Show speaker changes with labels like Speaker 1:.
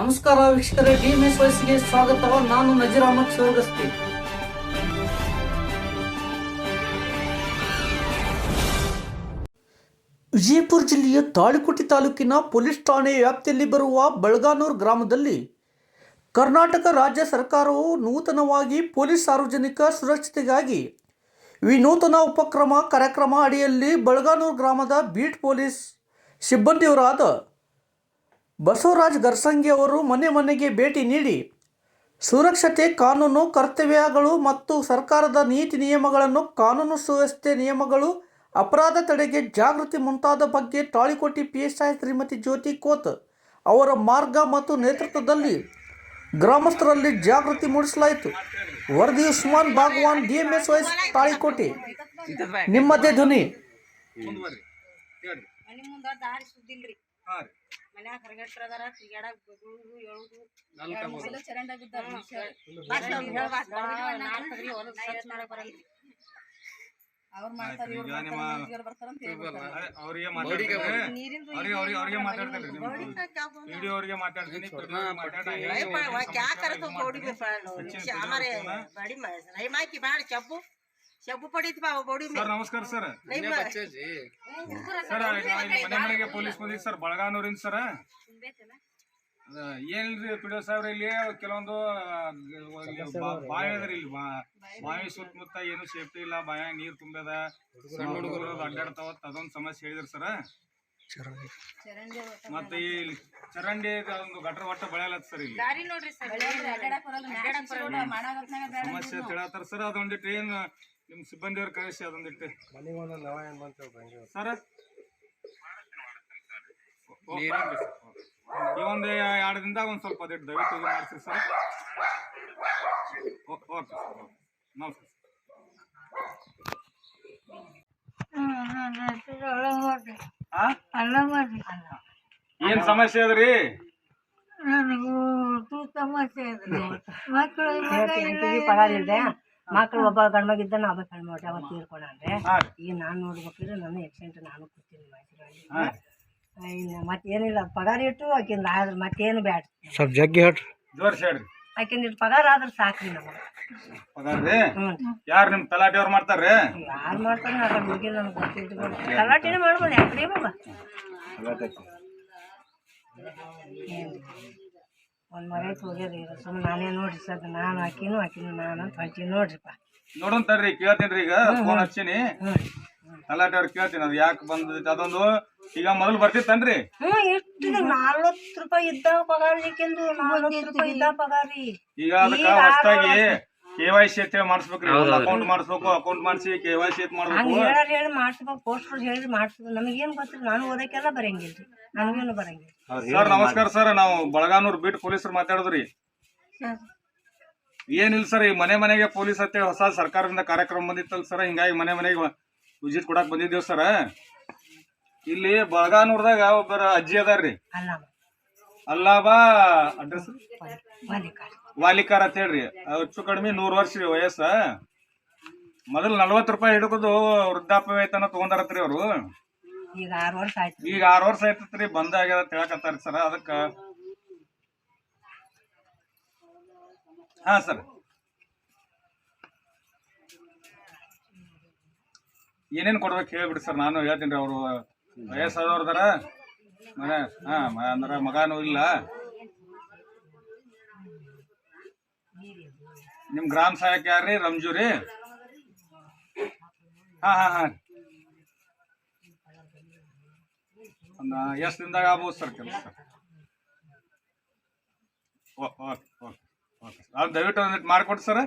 Speaker 1: ನಮಸ್ಕಾರ ವೀಕ್ಷಕರೇ D M S ವಯಸ್ಸಿಗೆ ಸ್ವಾಗತ ನಾನು ನಜೀರ್ ಅಹಮದ್ ವಿಜಯಪುರ ಜಿಲ್ಲೆಯ ತಾಳಿಕೋಟೆ ತಾಲೂಕಿನ ಪೊಲೀಸ್ ಠಾಣೆ ವ್ಯಾಪ್ತಿಯಲ್ಲಿ ಬರುವ ಬಳಗಾನೂರ್ ಗ್ರಾಮದಲ್ಲಿ ಕರ್ನಾಟಕ ರಾಜ್ಯ ಸರ್ಕಾರವು ನೂತನವಾಗಿ ಪೊಲೀಸ್ ಸಾರ್ವಜನಿಕ ಸುರಕ್ಷತೆಗಾಗಿ ವಿನೂತನ ಉಪಕ್ರಮ ಕಾರ್ಯಕ್ರಮ ಅಡಿಯಲ್ಲಿ ಬಳಗಾನೂರ್ ಗ್ರಾಮದ ಬೀಟ್ ಪೊಲೀಸ್ ಸಿಬ್ಬಂದಿಯವರಾದ ಬಸವರಾಜ್ ಗರ್ಸಂಗಿ ಅವರು ಮನೆ ಮನೆಗೆ ಭೇಟಿ ನೀಡಿ ಸುರಕ್ಷತೆ ಕಾನೂನು ಕರ್ತವ್ಯಗಳು ಮತ್ತು ಸರ್ಕಾರದ ನೀತಿ ನಿಯಮಗಳನ್ನು ಕಾನೂನು ಸುವ್ಯವಸ್ಥೆ ನಿಯಮಗಳು ಅಪರಾಧ ತಡೆಗೆ ಜಾಗೃತಿ ಮುಂತಾದ ಬಗ್ಗೆ Talikoti P S I Shrimati Jyoti Koth ಅವರ ಮಾರ್ಗ ಮತ್ತು ನೇತೃತ್ವದಲ್ಲಿ ಗ್ರಾಮಸ್ಥರಲ್ಲಿ ಜಾಗೃತಿ ಮೂಡಿಸಲಾಯಿತು. ವರದಿ Usman Bhagwan D M S voice Talikoti ನಿಮ್ಮದೇ ಧ್ವನಿ.
Speaker 2: ಮನ್ಯಾಗ ಹೊರಗೆಟ್ರದಾರ ತಿರ್ಗಾಡಕ್ ಬದುದು ಹೇಳುದು ಎಲ್ಲ ಚರಂಡಾಗ ಇದ್ದಾರ ಸ್ವಚ್ಛ ಮಾಡಕ್ ಬರಲ್ರಿ ಅವ್ರು ಮಾಡ್ತಾರೆ ಇವ್ರು ಬರ್ತಾರ
Speaker 3: ನೀರಿನ ಮಾತಾಡ್ತೀನಿ ವಿಡಿಯೋ ಅವ್ರಿಗೆ ಮಾತಾಡ್ತೀನಿ
Speaker 2: ಕ್ಯಾ ಕರೆದು ನೋಡಿ ಹಮಾರೇ ಬಡಿ ರೈಮಾಕಿ ಬಾಳ ಚಪ್ಪು ಶಬ್ಬು ಪಡೀತಪ್ಪ ಬಾಡಿ
Speaker 3: ಸರ್ ನಮಸ್ಕಾರ ಸರ್. ಸರ್ ಮನೆ ಮನೆಗೆ ಪೊಲೀಸ್ ಬಂದಿತ್ತು ಸರ್ ಬಳಗಾನೂರಿಂದ ಸರ್. ಏನ್ರಿ ಪಿಡಿಒ ಸಾಹೇಬ್ರ ಇಲ್ಲಿ? ಕೆಲವೊಂದು ಬಾವಿ ಅದ್ರಿ ಇಲ್ಲಿ ಬಾವಿ ಸುತ್ತಮುತ್ತ ಏನು ಸೇಫ್ಟಿ ಇಲ್ಲ ಬಾಯ ನೀರ್ ತುಂಬ್ಯದ. ಸಣ್ಣ ಹುಡುಗರು ಅಡ್ಡಾಡ್ತಾವ ಅದೊಂದು ಸಮಸ್ಯೆ ಹೇಳಿದ್ರಿ ಸರ್. ಮತ್ತೆ ಈ ಚರಂಡಿ ಒಂದು ಗಟ್ರ ಒಟ್ಟ ಬಳೆಯಲತ್ ಸರ್ ಇಲ್ಲಿ.
Speaker 2: ಸಮಸ್ಯೆ ತಿಳತ್ತಾರ ಸರ್ ಅದೊಂದು ಟ್ರೈನ್ ಅಡ್ಡಾಡಕ್ ಸಿಬ್ಬಂದಿ ಮಾಡಾಗತ್ನಾಗ ಬೇಡ
Speaker 3: ಸಮಸ್ಯೆ ತಿಳತ್ತಾರ ಸರ್ ಅದೊಂದಿಟ್ಟು ಏನ್ ನಿಮ್ ಸಿಬ್ಬಂದಿಯವ್ರ ಕಳಿಸಿ ಅದೊಂದಿಟ್ಟು ಸರ್? ಈ ಒಂದು ಎರಡು ದಿನದಾಗ ಒಂದು ಸ್ವಲ್ಪ ಅದಿಟ್ಟು ದಯವಿಟ್ಟು ಇದು ಸರ್. ಓಕೆ ಸರ್ ನಮಸ್ಕಾರ ಆ? ಏನ್ ಸಮಸ್ಯೆ ಅದ್ರಿ?
Speaker 2: ನನಗೂ ಸಮಸ್ಯೆ ಅದ್ರಿ. ಮಕ್ಕಳು
Speaker 4: ಮಕ್ಳು ಒಬ್ಬ ಗಂಡ್ಮಗ ಇದ್ದಾನ ಒಬ್ಬ ಹೆಣ್ಮಗ ಅವ ತೀರ್ಕೊಂಡ್ರೆ. ಈಗ ನಾನು ನೋಡ್ಬೇಕಿದ್ರೆ ನನ್ನ ಎಕ್ಸಿಡೆಂಟ್ ನಾನು ಕೂತೀನಿ ಮೈಸೂರಲ್ಲಿ
Speaker 3: ಹಾ.
Speaker 4: ಇನ್ನು ಮತ್ತೇನಿಲ್ಲ ಪಗಾರ ಇಟ್ಟು ಆಕಿಂದ ಆದ್ರೆ ಮತ್ತೇನು ಬ್ಯಾಡ.
Speaker 3: ಜೋರ್ಸಿ ಹೇಳ್ರಿ.
Speaker 4: ಆಕಿಂದ ಇಟ್ಟು ಪಗಾರ ಆದ್ರೆ ಸಾಕ್ರಿ ನಮಗೆ.
Speaker 3: ಪಗಾರ್ರಿ ಯಾರು ನಿಮ್ ತಲಾಟಿಯವ್ರು ಮಾಡ್ತಾರ್ರಿ?
Speaker 4: ಯಾರು ಮಾಡ್ತಾರೆ ಅದ್ರ ಬಗ್ಗೆ ನನಗೆ ಗೊತ್ತಿದ್ದು ತಲಾಟಿನೇ ಮಾಡ್ಬೋದು ಯಾಕ್ರಿ ಬಾಬಾ ಒಂದು ಮರೈತೆ ಈಗ ಸುಮ್ಮನೆ ನಾನೇ ನೋಡ್ರಿ ಸರ್ ನಾನು ಹಾಕಿನು ಹಾಕಿನು ನಾನು ಅಂತ ಹೊಂಟೀನಿ ನೋಡ್ರಿಪ್ಪ.
Speaker 3: ನೋಡೋಣ ತಡ್ರಿ ಕೇಳ್ತೀನಿ ಈಗ ಫೋನ್ ಹಚ್ಚೀನಿ. ತಲಾಟಿಯವ್ರು ಕೇಳ್ತೀನಿ ಅದು ಯಾಕೆ ಬಂದೈತೆ ಅದೊಂದು ಈಗ ಮೊದಲು ಬರ್ತಿತ್ತನ್ರಿ?
Speaker 4: ಹ್ಞೂ ಎಷ್ಟು ನಲ್ವತ್ತು ರೂಪಾಯಿ ಇದ್ದಾವ ಪಗಾರಿ
Speaker 3: ಈಗ ಅದಕ್ಕ ಹೊಸದಾಗಿ ಕೆ ವೈ ಸಿ ಅಂತ ಮಾಡಿಸ್ಬೇಕ್ರಿ ಒಂದು ಅಕೌಂಟ್ ಮಾಡಿಸ್ಬೇಕು ಅಕೌಂಟ್ ಮಾಡಿಸಿ ಕೆ ವೈ ಸಿ ಅಂತ
Speaker 4: ಹಂಗೆ
Speaker 3: ಮಾಡ್ಬೇಕು
Speaker 4: ಹೇಳೋರು ಹೇಳಿ ಮಾಡಿಸ್ಬೇಕು ಪೋಸ್ಟರ್ ಹೇಳಿ ಮಾಡಿಸ್ಬೇಕು. ನಮಗೇನು ಗೊತ್ತಿಲ್ಲ ನಾನು ಓದಕ್ಕೆಲ್ಲ ಬರಂಗಿಲ್ಲ ನನಗೇನು ಬರಂಗಿಲ್ಲ.
Speaker 3: ಸರ್ ನಮಸ್ಕಾರ ಸರ್. ನಾವು ಬಳಗಾನೂರ್ ಬೀಟ್ ಪೊಲೀಸರು ಮಾತಾಡಿದ್ರಿ ಏನಿಲ್ಲ ಸರ್ ಈ ಮನೆ ಮನೆಗೆ ಪೊಲೀಸ್ ಅಂತೇಳಿ ಹೊಸ ಸರ್ಕಾರದಿಂದ ಕಾರ್ಯಕ್ರಮ ಬಂದಿತ್ತಲ್ಲ ಸರ್. ಹಿಂಗಾಗಿ ಮನೆ ಮನೆಗೆ ವಿಸಿಟ್ ಕೊಡಕ್ ಬಂದಿದ್ದೇವ್ ಸರ್. ಇಲ್ಲಿ ಬಳಗಾನೂರ್ದಾಗ ಒಬ್ಬರ ಅಜ್ಜಿ ಅದಾರ್ರಿ
Speaker 4: ಅಲ್ಲ
Speaker 3: ಅಲ್ಲಾಬಾ ಅಡ್ರೆಸ್? ವಾಲಿಕಾರ. ಅಂತ ಹೇಳ್ರಿ. ಹೆಚ್ಚು ಕಡಿಮೆ ನೂರು ವರ್ಷ ರೀ ವಯಸ್ಸ. ಮೊದಲು ನಲ್ವತ್ತು ರೂಪಾಯಿ ಹಿಡ್ಕೊಂಡು ವೃದ್ಧಾಪ್ಯ ವೇತನ ತಗೊಂಡಾರತ್ರಿ ಅವರು.
Speaker 4: ಈಗ ಆರು ವರ್ಷ ಆಯ್ತು.
Speaker 3: ಈಗ ಆರು ವರ್ಷ ಆಯ್ತತ್ರಿ ಬಂದ್ ಆಗ್ಯದ ತಿಳಕತ್ತಾರ ಸರ್ ಅದಕ್ಕ. ಹಾ ಸರ್. ಏನೇನ್ ಕೊಡ್ಬೇಕು ಹೇಳ್ಬಿಡಿ ಸರ್ ನಾನು ಹೇಳ್ತೀನಿ ಅವರು. ವಯಸ್ಸಾದವ್ರದಾರ. ಮನೆ? ಹಾ ಅಂದ್ರ ಮಗಾನು ಇಲ್ಲ. ನಿಮ್ ಗ್ರಾಮ ಸಹಾಯಕ ಯಾರ್ರಿ? ರಂಜು ರೀ? ಹಾ ಹಾ ಹಾ. ಎಷ್ಟು ದಿನದಾಗ ಆಗ್ಬೋದು ಸರ್ ಕೆಲಸ? Okay okay okay. ಅದು ದಯವಿಟ್ಟು ಒಂದಿಟ್ಟು ಮಾಡಿಕೊಡಿ ಸರ್.